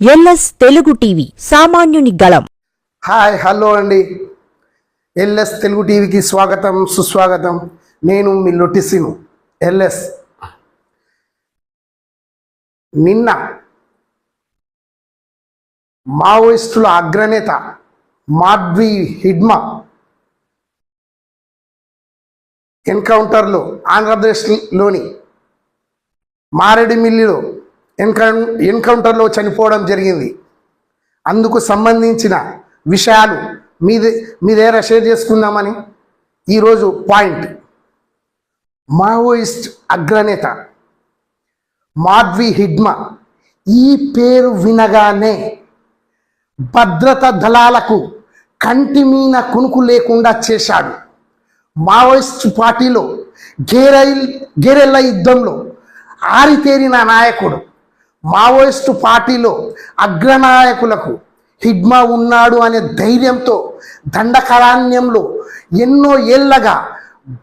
LS Telugu TV సామాన్యుని గళం. Hi hello అండి. ఎల్ఎస్ తెలుగు టీవీకి స్వాగతం సుస్వాగతం. నేను మీ లొటిసిను ఎల్ఎస్. నిన్న మావోయిస్టుల అగ్రనేత మాడ్వి హిడ్మా ఎన్కౌంటర్లో ఆంధ్రప్రదేశ్లోని మారేడుమిల్లిలో ఎన్కౌ ఎన్కౌంటర్లో చనిపోవడం జరిగింది. అందుకు సంబంధించిన విషయాలు మీది మీ దగ్గర షేర్ చేసుకుందామని ఈరోజు పాయింట్. మావోయిస్ట్ అగ్రనేత మాధ్వి హిడ్మా ఈ పేరు వినగానే భద్రత దళాలకు కంటి మీన కునుకు లేకుండా చేశాడు. మావోయిస్ట్ పార్టీలో గేరైల్ గేరెల్ల యుద్ధంలో ఆరితేరిన నాయకుడు మావోయిస్టు పార్టీలో అగ్రనాయకులకు హిడ్మా ఉన్నాడు అనే ధైర్యంతో దండకారణ్యంలో ఎన్నో ఏళ్ళగా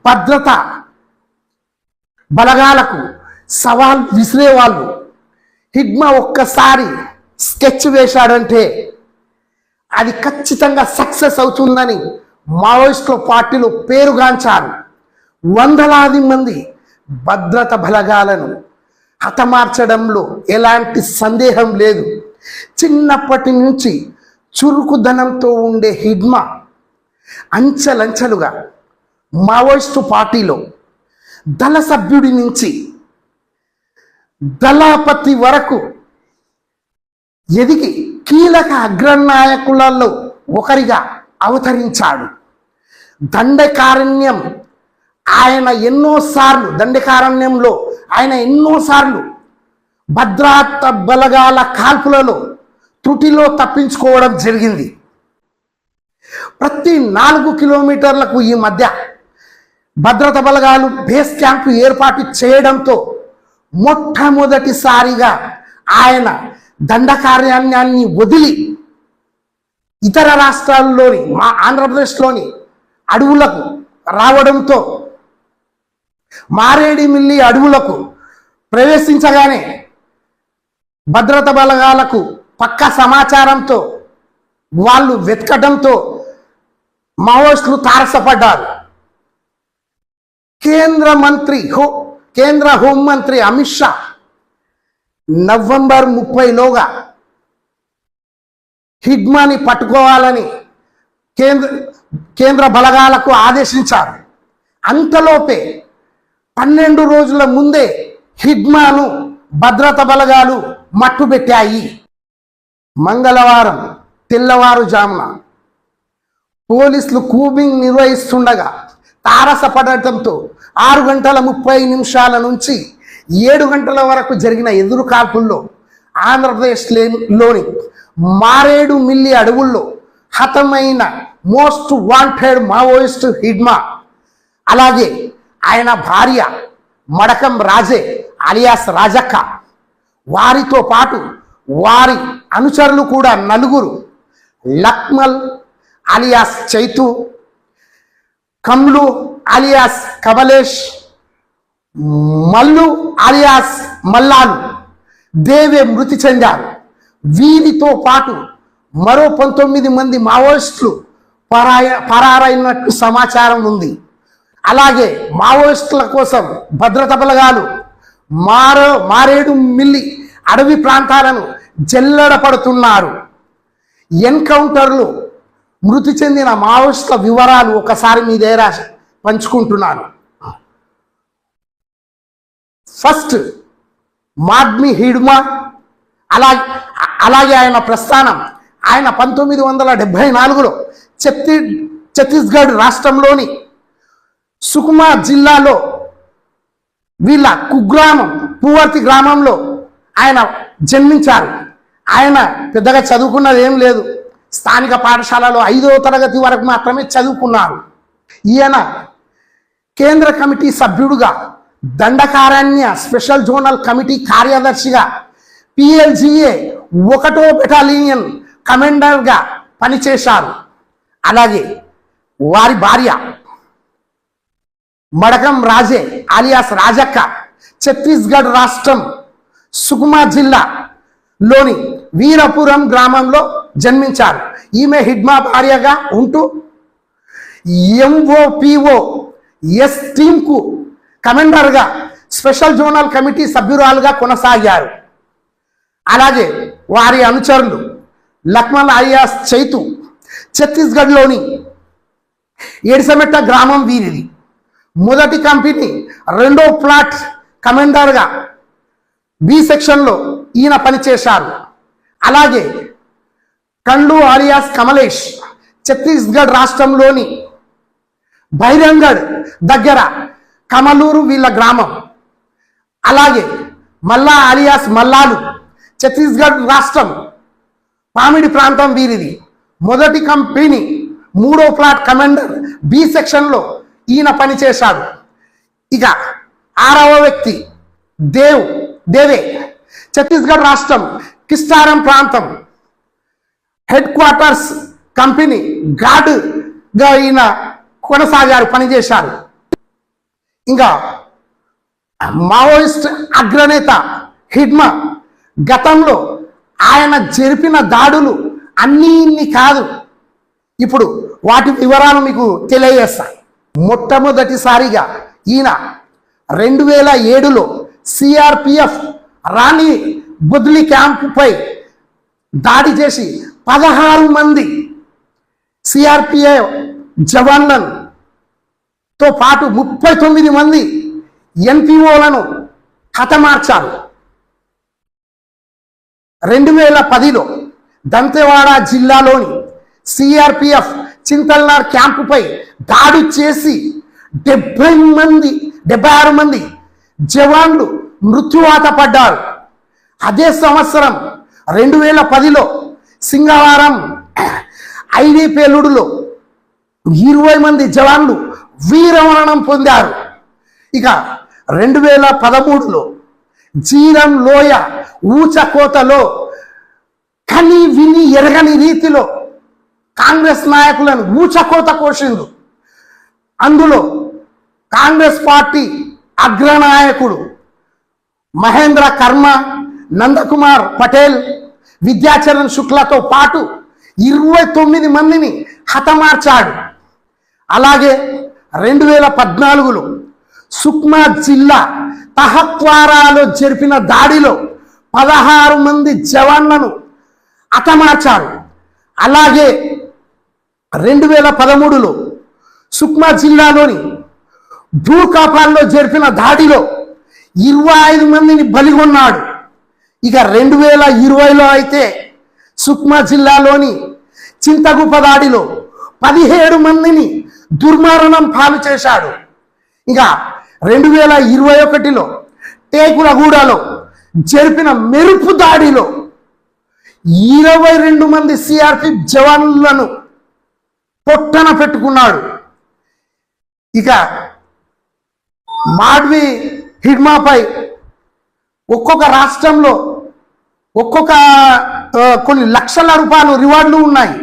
భద్రత బలగాలకు సవాల్ విసిరేవాళ్ళు హిడ్మా ఒక్కసారి స్కెచ్ వేశాడంటే అది ఖచ్చితంగా సక్సెస్ అవుతుందని మావోయిస్టుల పార్టీలో పేరుగాంచారు వందలాది మంది భద్రత బలగాలను హతమార్చడంలో ఎలాంటి సందేహం లేదు. చిన్నప్పటి నుంచి చురుకుదనంతో ఉండే హిడ్మా అంచెలంచెలుగా మావోయిస్టు పార్టీలో దళ సభ్యుడి నుంచి దళపతి వరకు ఎదిగి కీలక అగ్రనాయకులలో ఒకరిగా అవతరించాడు. దండకారణ్యం ఆయన ఎన్నోసార్లు దండకారణ్యంలో ఆయన ఎన్నోసార్లు భద్రాత బలగాల కాల్పులలో త్రుటిలో తప్పించుకోవడం జరిగింది. ప్రతి నాలుగు కిలోమీటర్లకు ఈ మధ్య భద్రత బలగాలు బేస్ క్యాంపు ఏర్పాటు చేయడంతో మొట్టమొదటిసారిగా ఆయన దండకార్యాన్ని వదిలి ఇతర రాష్ట్రాల్లోని మా ఆంధ్రప్రదేశ్లోని అడవులకు రావడంతో మారేడిమిల్లి అడవులకు ప్రవేశించగానే భద్రత బలగాలకు పక్క సమాచారంతో వాళ్ళు వెతకడంతో మావోయిస్టులు తారసపడ్డారు. కేంద్ర మంత్రి హో కేంద్ర హోంమంత్రి అమిత్ షా నవంబర్ ముప్పైలోగా హిడ్మాని పట్టుకోవాలని కేంద్ర కేంద్ర బలగాలకు ఆదేశించారు. అంతలోపే పన్నెండు రోజుల ముందే హిడ్మాను భద్రత బలగాలు మట్టుబెట్టాయి మంగళవారం తెల్లవారుజామున పోలీసులు కూబింగ్ నిర్వహిస్తుండగా తారసపడటంతో ఆరు గంటల ముప్పై నిమిషాల నుంచి ఏడు గంటల వరకు జరిగిన ఎదురు కాల్పుల్లో ఆంధ్రప్రదేశ్లోని మారేడు మిల్లి అడవుల్లో హతమైన మోస్ట్ వాంటెడ్ మావోయిస్ట్ హిడ్మా అలాగే ఆయన భార్య మడకం రాజే అలియాస్ రాజక్క. వారితో పాటు వారి అనుచరులు కూడా నలుగురు. Lakmal alias Chaitu Kamlu alias Kamlesh Mallu alias Mallalu. దేవే మృతి చెందారు. వీరితో పాటు మరో పంతొమ్మిది మంది మావోయిస్టులు పరాయ పరారైనట్టు సమాచారం ఉంది. అలాగే మావోయిస్టుల కోసం భద్రత బలగాలు మారో మారేడు మిల్లి అడవి ప్రాంతాలను జల్లెడ పడుతున్నారు. ఎన్కౌంటర్లు మృతి చెందిన మావోయిస్టుల వివరాలు ఒకసారి మీ దగ్గర పంచుకుంటున్నాను. ఫస్ట్ మాడ్మి హిడ్మా అలాగే అలాగే ఆయన ప్రస్థానం ఆయన పంతొమ్మిది వందల డెబ్భై నాలుగులో ఛత్తీ ఛత్తీస్గఢ్ రాష్ట్రంలోని సుకుమా జిల్లాలో వీళ్ళ కుగ్రామం పూవర్తి గ్రామంలో ఆయన జన్మించారు. ఆయన పెద్దగా చదువుకున్నది ఏం లేదు. స్థానిక పాఠశాలలో ఐదో తరగతి వరకు మాత్రమే చదువుకున్నారు. ఈయన కేంద్ర కమిటీ సభ్యుడుగా దండకారణ్య స్పెషల్ జోనల్ కమిటీ కార్యదర్శిగా పిఎల్జిఏ ఒకటో బెటాలియన్ కమాండర్గా పనిచేశారు. అలాగే వారి భార్య మడకం రాజే అలియాస్ రాజక్క ఛత్తీస్గఢ్ రాష్ట్రం సుకుమా జిల్లా లోని వీరపురం గ్రామంలో జన్మించారు. ఈమె హిడ్మా భార్యగా ఉంటూ ఎంఓపిఓ ఎస్ టీంకు కమాండర్గా స్పెషల్ జోనల్ కమిటీ సభ్యురాలుగా కొనసాగారు. అలాగే వారి అనుచరులు లక్మల్ అలియాస్ చైతు ఛత్తీస్గఢ్లోని ఏడిసమెట్ట గ్రామం వీరిది. మొదటి కంపెనీ రెండో ప్లాట్ కమాండర్గా బి సెక్షన్లో ఈయన పనిచేశారు. అలాగే కండు ఆలియాస్ కమలేష్ ఛత్తీస్గఢ్ రాష్ట్రంలోని బైరంగఢ్ దగ్గర కమలూరు వీళ్ళ గ్రామం. అలాగే మల్లా ఆలియాస్ మల్లాలు ఛత్తీస్గఢ్ రాష్ట్రం పామిడి ప్రాంతం వీరిది. మొదటి కంపెనీ మూడో ప్లాట్ కమాండర్ బి సెక్షన్లో ఈయన పనిచేశాడు ఇక ఆరవ వ్యక్తి దేవ్ దేవే ఛత్తీస్గఢ్ రాష్ట్రం కిస్టారం ప్రాంతం. హెడ్ క్వార్టర్స్ కంపెనీ గార్డుగా ఈయన కొనసాగారు పనిచేశారు ఇంకా మావోయిస్ట్ అగ్రనేత హిడ్మ గతంలో ఆయన జరిపిన దాడులు అన్నీ ఇన్ని కాదు. ఇప్పుడు వాటి వివరాలు మీకు తెలియజేస్తాను మొట్టమొదటిసారిగా ఈయన రెండు వేల ఏడులో సిఆర్పిఎఫ్ రాణి బుద్లి క్యాంపుపై దాడి చేసి పదహారు మంది సిఆర్పిఎఫ్ జవాన్లను తో పాటు ముప్పై తొమ్మిది మంది ఎన్పిఓలను హతమార్చారు. రెండు వేల పదిలో దంతెవాడ జిల్లాలోని సిఆర్పిఎఫ్ చింతల్నార్ క్యాంపుపై దాడి చేసి డెబ్బై మంది డెబ్బై ఆరు మంది జవాన్లు మృత్యువాత పడ్డారు. అదే సంవత్సరం రెండు వేల పదిలో సింగవారం ఐడి పేలుడులో ఇరవై మంది జవాన్లు వీరమరణం పొందారు. ఇక రెండు వేల పదమూడులో జీరం లోయ ఊచకోతలో కని విని ఎరగని రీతిలో కాంగ్రెస్ నాయకులను ఊచకోత కోసిండు అందులో కాంగ్రెస్ పార్టీ అగ్రనాయకుడు మహేంద్ర కర్మ నందకుమార్ పటేల్ విద్యాచరణ్ శుక్లతో పాటు ఇరవై తొమ్మిది మందిని హతమార్చాడు. అలాగే రెండు వేల పద్నాలుగులో సుక్మా జిల్లా తహత్వారాలో జరిపిన దాడిలో పదహారు మంది జవాన్లను హతమార్చారు. అలాగే రెండు వేల పదమూడులో సుక్మా జిల్లాలోని భూకాపాల్లో జరిపిన దాడిలో ఇరవై ఐదు మందిని బలిగొన్నాడు. ఇక రెండు వేల ఇరవైలో అయితే సుక్మా జిల్లాలోని చింతగుప్ప దాడిలో పదిహేడు మందిని దుర్మరణం పాలు చేశాడు. ఇక రెండు వేల ఇరవై ఒకటిలో టేకులగూడలో జరిపిన మెరుపు దాడిలో ఇరవై రెండు మంది సిఆర్పి జవాన్లను పొట్టన పెట్టుకున్నాడు. ఇక మాడ్వి హిడ్మాపై ఒక్కొక్క రాష్ట్రంలో ఒక్కొక్క కొన్ని లక్షల రూపాయలు రివార్డులు ఉన్నాయి.